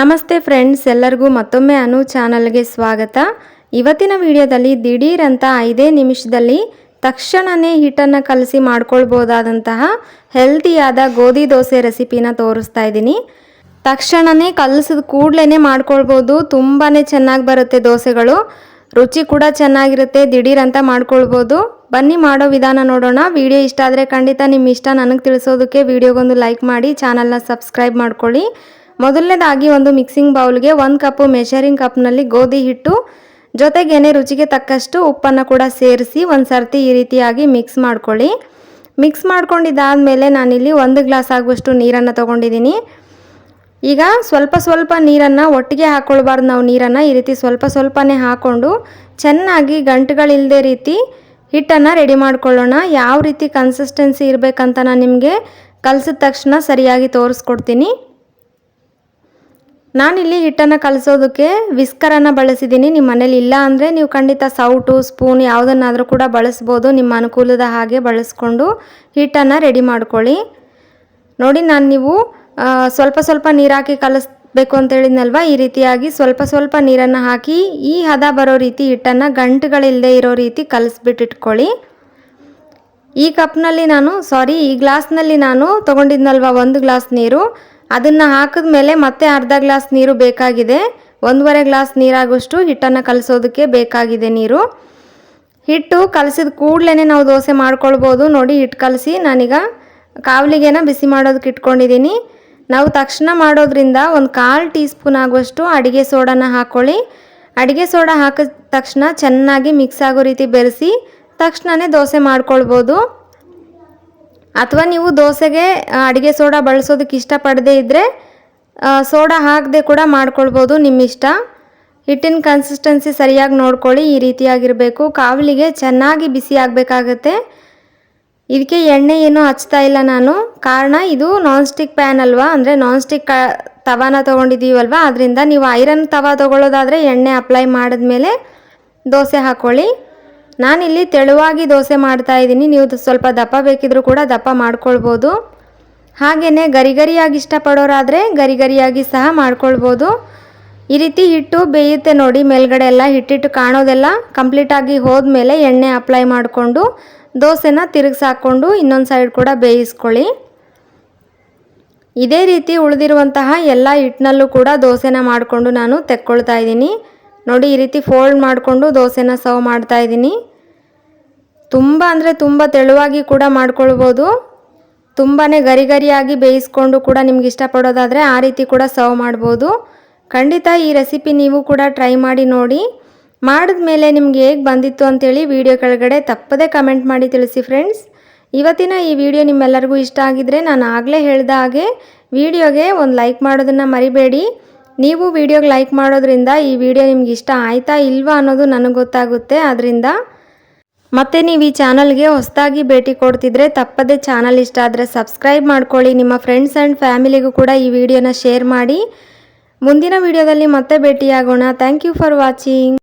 ನಮಸ್ತೆ ಫ್ರೆಂಡ್ಸ್, ಎಲ್ಲರಿಗೂ ಮತ್ತೊಮ್ಮೆ ಅನು ಚಾನಲ್ಗೆ ಸ್ವಾಗತ. ಇವತ್ತಿನ ವಿಡಿಯೋದಲ್ಲಿ ದಿಢೀರಂತ ಐದೇ ನಿಮಿಷದಲ್ಲಿ ತಕ್ಷಣವೇ ಹಿಟ್ಟನ್ನು ಕಲಸಿ ಮಾಡ್ಕೊಳ್ಬೋದಾದಂತಹ ಹೆಲ್ತಿಯಾದ ಗೋಧಿ ದೋಸೆ ರೆಸಿಪಿನ ತೋರಿಸ್ತಾ ಇದ್ದೀನಿ. ತಕ್ಷಣವೇ ಕಲಸಿದ ಕೂಡಲೇ ಮಾಡ್ಕೊಳ್ಬೋದು ತುಂಬಾ ಚೆನ್ನಾಗಿ ಬರುತ್ತೆ ದೋಸೆಗಳು. ರುಚಿ ಕೂಡ ಚೆನ್ನಾಗಿರುತ್ತೆ, ದಿಢೀರಂತ ಮಾಡ್ಕೊಳ್ಬೋದು. ಬನ್ನಿ ಮಾಡೋ ವಿಧಾನ ನೋಡೋಣ. ವಿಡಿಯೋ ಇಷ್ಟ ಆದರೆ ಖಂಡಿತ ನಿಮ್ಮ ಇಷ್ಟ, ನನಗೆ ತಿಳಿಸೋದಕ್ಕೆ ವಿಡಿಯೋಗೊಂದು ಲೈಕ್ ಮಾಡಿ, ಚಾನಲ್ನ ಸಬ್ಸ್ಕ್ರೈಬ್ ಮಾಡ್ಕೊಳ್ಳಿ. ಮೊದಲನೇದಾಗಿ ಒಂದು ಮಿಕ್ಸಿಂಗ್ ಬೌಲ್ಗೆ ಒಂದು ಕಪ್ಪು ಮೆಷರಿಂಗ್ ಕಪ್ನಲ್ಲಿ ಗೋಧಿ ಹಿಟ್ಟು ಜೊತೆಗೇನೆ ರುಚಿಗೆ ತಕ್ಕಷ್ಟು ಉಪ್ಪನ್ನು ಕೂಡ ಸೇರಿಸಿ ಒಂದು ಸರ್ತಿ ಈ ರೀತಿಯಾಗಿ ಮಿಕ್ಸ್ ಮಾಡ್ಕೊಳ್ಳಿ. ಮಿಕ್ಸ್ ಮಾಡ್ಕೊಂಡಿದ್ದಾದಮೇಲೆ ನಾನಿಲ್ಲಿ ಒಂದು ಗ್ಲಾಸ್ ಆಗುವಷ್ಟು ನೀರನ್ನು ತೊಗೊಂಡಿದ್ದೀನಿ. ಈಗ ಸ್ವಲ್ಪ ಸ್ವಲ್ಪ ನೀರನ್ನು ಒಟ್ಟಿಗೆ ಹಾಕ್ಕೊಳ್ಬಾರ್ದು ನಾವು ನೀರನ್ನು, ಈ ರೀತಿ ಸ್ವಲ್ಪ ಸ್ವಲ್ಪನೇ ಹಾಕ್ಕೊಂಡು ಚೆನ್ನಾಗಿ ಗಂಟುಗಳಿಲ್ಲದೆ ರೀತಿ ಹಿಟ್ಟನ್ನು ರೆಡಿ ಮಾಡ್ಕೊಳ್ಳೋಣ. ಯಾವ ರೀತಿ ಕನ್ಸಿಸ್ಟೆನ್ಸಿ ಇರಬೇಕಂತ ನಾನು ನಿಮಗೆ ಕಲಸಿದ ತಕ್ಷಣ ಸರಿಯಾಗಿ ತೋರಿಸ್ಕೊಡ್ತೀನಿ. ನಾನಿಲ್ಲಿ ಹಿಟ್ಟನ್ನು ಕಲಸೋದಕ್ಕೆ ವಿಸ್ಕರನ್ನು ಬಳಸಿದ್ದೀನಿ ನಿಮ್ಮ ಮನೇಲಿ ಇಲ್ಲ ಅಂದರೆ ನೀವು ಖಂಡಿತ ಸೌಟು ಸ್ಪೂನ್ ಯಾವುದನ್ನಾದರೂ ಕೂಡ ಬಳಸ್ಬೋದು. ನಿಮ್ಮ ಅನುಕೂಲದ ಹಾಗೆ ಬಳಸ್ಕೊಂಡು ಹಿಟ್ಟನ್ನು ರೆಡಿ ಮಾಡ್ಕೊಳ್ಳಿ. ನೋಡಿ ನಾನು ನೀವು ಸ್ವಲ್ಪ ಸ್ವಲ್ಪ ನೀರಾಕಿ ಕಲಿಸ್ಬೇಕು ಅಂತ ಹೇಳಿದ್ನಲ್ವ? ಈ ರೀತಿಯಾಗಿ ಸ್ವಲ್ಪ ಸ್ವಲ್ಪ ನೀರನ್ನು ಹಾಕಿ ಈ ಹದ ಬರೋ ರೀತಿ ಹಿಟ್ಟನ್ನು ಗಂಟುಗಳಿಲ್ಲದೆ ಇರೋ ರೀತಿ ಕಲಿಸ್ಬಿಟ್ಟಿಟ್ಕೊಳ್ಳಿ. ಈ ಕಪ್ನಲ್ಲಿ ನಾನು ಸಾರಿ ಈ ಗ್ಲಾಸ್ನಲ್ಲಿ ನಾನು ತೊಗೊಂಡಿದ್ನಲ್ವ? ಒಂದು ಗ್ಲಾಸ್ ನೀರು. ಅದನ್ನು ಹಾಕಿದ ಮೇಲೆ ಮತ್ತೆ ಅರ್ಧ ಗ್ಲಾಸ್ ನೀರು ಬೇಕಾಗಿದೆ. ಒಂದೂವರೆ ಗ್ಲಾಸ್ ನೀರಾಗುವಷ್ಟು ಹಿಟ್ಟನ್ನು ಕಲಸೋದಕ್ಕೆ ಬೇಕಾಗಿದೆ ನೀರು. ಹಿಟ್ಟು ಕಲಸಿದ ಕೂಡಲೇ ನಾವು ದೋಸೆ ಮಾಡ್ಕೊಳ್ಬೋದು. ನೋಡಿ ಹಿಟ್ಟು ಕಲಸಿ ನಾನೀಗ ಕಾವಲಿಗೆನ ಬಿಸಿ ಮಾಡೋದಕ್ಕೆ ಇಟ್ಕೊಂಡಿದ್ದೀನಿ. ನಾವು ತಕ್ಷಣ ಮಾಡೋದ್ರಿಂದ ಒಂದು ಕಾಲು ಟೀ ಸ್ಪೂನ್ ಆಗುವಷ್ಟು ಅಡುಗೆ ಸೋಡಾನ ಹಾಕ್ಕೊಳ್ಳಿ ಅಡುಗೆ ಸೋಡಾ ಹಾಕಿದ ತಕ್ಷಣ ಚೆನ್ನಾಗಿ ಮಿಕ್ಸ್ ಆಗೋ ರೀತಿ ಬೆರೆಸಿ ತಕ್ಷಣವೇ ದೋಸೆ ಮಾಡ್ಕೊಳ್ಬೋದು. ಅಥವಾ ನೀವು ದೋಸೆಗೆ ಅಡುಗೆ ಸೋಡಾ ಬಳಸೋದಕ್ಕೆ ಇಷ್ಟಪಡದೇ ಇದ್ದರೆ ಸೋಡಾ ಹಾಕದೆ ಕೂಡ ಮಾಡ್ಕೊಳ್ಬೋದು ನಿಮ್ಮ ಇಷ್ಟ ಹಿಟ್ಟಿನ ಕನ್ಸಿಸ್ಟೆನ್ಸಿ ಸರಿಯಾಗಿ ನೋಡ್ಕೊಳ್ಳಿ, ಈ ರೀತಿಯಾಗಿರಬೇಕು. ಕಾವಲಿಗೆ ಚೆನ್ನಾಗಿ ಬಿಸಿ ಆಗಬೇಕಾಗತ್ತೆ. ಇದಕ್ಕೆ ಎಣ್ಣೆ ಏನೂ ಹಚ್ತಾ ಇಲ್ಲ ನಾನು. ಕಾರಣ, ಇದು ನಾನ್ ಸ್ಟಿಕ್ ಪ್ಯಾನ್ ಅಲ್ವಾ? ಅಂದರೆ ನಾನ್ ಸ್ಟಿಕ್ ತವಾನ ತೊಗೊಂಡಿದ್ದೀವಲ್ವ? ಅದರಿಂದ ನೀವು ಐರನ್ ತವಾ ತೊಗೊಳ್ಳೋದಾದರೆ ಎಣ್ಣೆ ಅಪ್ಲೈ ಮಾಡಿದ್ಮೇಲೆ ದೋಸೆ ಹಾಕ್ಕೊಳ್ಳಿ ನಾನಿಲ್ಲಿ ತೆಳುವಾಗಿ ದೋಸೆ ಮಾಡ್ತಾ ಇದ್ದೀನಿ. ನೀವು ಸ್ವಲ್ಪ ದಪ್ಪ ಬೇಕಿದ್ರೂ ಕೂಡ ದಪ್ಪ ಮಾಡ್ಕೊಳ್ಬೋದು. ಹಾಗೆಯೇ ಗರಿಗರಿಯಾಗಿ ಇಷ್ಟಪಡೋರಾದರೆ ಗರಿಗರಿಯಾಗಿ ಸಹ ಮಾಡ್ಕೊಳ್ಬೋದು. ಈ ರೀತಿ ಹಿಟ್ಟು ಬೇಯುತ್ತೆ ನೋಡಿ, ಮೇಲ್ಗಡೆ ಎಲ್ಲ ಹಿಟ್ಟಿಟ್ಟು ಕಾಣೋದೆಲ್ಲ ಕಂಪ್ಲೀಟಾಗಿ ಹೋದ್ಮೇಲೆ ಎಣ್ಣೆ ಅಪ್ಲೈ ಮಾಡಿಕೊಂಡು ದೋಸೆನ ತಿರುಗಿಸಾಕೊಂಡು ಇನ್ನೊಂದು ಸೈಡ್ ಕೂಡ ಬೇಯಿಸ್ಕೊಳ್ಳಿ. ಇದೇ ರೀತಿ ಉಳಿದಿರುವಂತಹ ಎಲ್ಲ ಹಿಟ್ಟಿನಲ್ಲೂ ಕೂಡ ದೋಸೆನ ಮಾಡಿಕೊಂಡು ನಾನು ತೆಕ್ಕೊಳ್ತಾ ಇದ್ದೀನಿ. ನೋಡಿ, ಈ ರೀತಿ ಫೋಲ್ಡ್ ಮಾಡಿಕೊಂಡು ದೋಸೆನ ಸರ್ವ್ ಮಾಡ್ತಾ ಇದ್ದೀನಿ. ತುಂಬ ಅಂದರೆ ತುಂಬ ತೆಳುವಾಗಿ ಕೂಡ ಮಾಡ್ಕೊಳ್ಬೋದು. ತುಂಬಾ ಗರಿ ಗರಿಯಾಗಿ ಬೇಯಿಸ್ಕೊಂಡು ಕೂಡ ನಿಮ್ಗೆ ಇಷ್ಟಪಡೋದಾದರೆ ಆ ರೀತಿ ಕೂಡ ಸರ್ವ್ ಮಾಡ್ಬೋದು. ಖಂಡಿತ ಈ ರೆಸಿಪಿ ನೀವು ಕೂಡ ಟ್ರೈ ಮಾಡಿ ನೋಡಿ. ಮಾಡಿದ ಮೇಲೆ ನಿಮ್ಗೆ ಹೇಗೆ ಬಂದಿತ್ತು ಅಂತೇಳಿ ವಿಡಿಯೋ ಕೆಳಗಡೆ ತಪ್ಪದೇ ಕಮೆಂಟ್ ಮಾಡಿ ತಿಳಿಸಿ ಫ್ರೆಂಡ್ಸ್ ಇವತ್ತಿನ ಈ ವಿಡಿಯೋ ನಿಮ್ಮೆಲ್ಲರಿಗೂ ಇಷ್ಟ ಆಗಿದ್ರೆ ನಾನು ಆಗಲೇ ಹೇಳಿದ ಹಾಗೆ ವಿಡಿಯೋಗೆ ಒಂದು ಲೈಕ್ ಮಾಡೋದನ್ನು ಮರಿಬೇಡಿ. ನೀವು ವಿಡಿಯೋಗೆ ಲೈಕ್ ಮಾಡೋದ್ರಿಂದ ಈ ವಿಡಿಯೋ ನಿಮ್ಗೆ ಇಷ್ಟ ಆಯ್ತಾ ಇಲ್ವಾ ಅನ್ನೋದು ನನಗೆ ಗೊತ್ತಾಗುತ್ತೆ. ಅದರಿಂದ ಮತ್ತು ನೀವು ಈ ಚಾನಲ್ಗೆ ಹೊಸದಾಗಿ ಭೇಟಿ ಕೊಡ್ತಿದ್ರೆ ತಪ್ಪದೇ ಚಾನಲ್ ಇಷ್ಟ ಆದರೆ ಸಬ್ಸ್ಕ್ರೈಬ್ ಮಾಡ್ಕೊಳ್ಳಿ. ನಿಮ್ಮ ಫ್ರೆಂಡ್ಸ್ ಆ್ಯಂಡ್ ಫ್ಯಾಮಿಲಿಗೂ ಕೂಡ ಈ ವಿಡಿಯೋನ ಶೇರ್ ಮಾಡಿ. ಮುಂದಿನ ವಿಡಿಯೋದಲ್ಲಿ ಮತ್ತೆ ಭೇಟಿಯಾಗೋಣ. Thank you for watching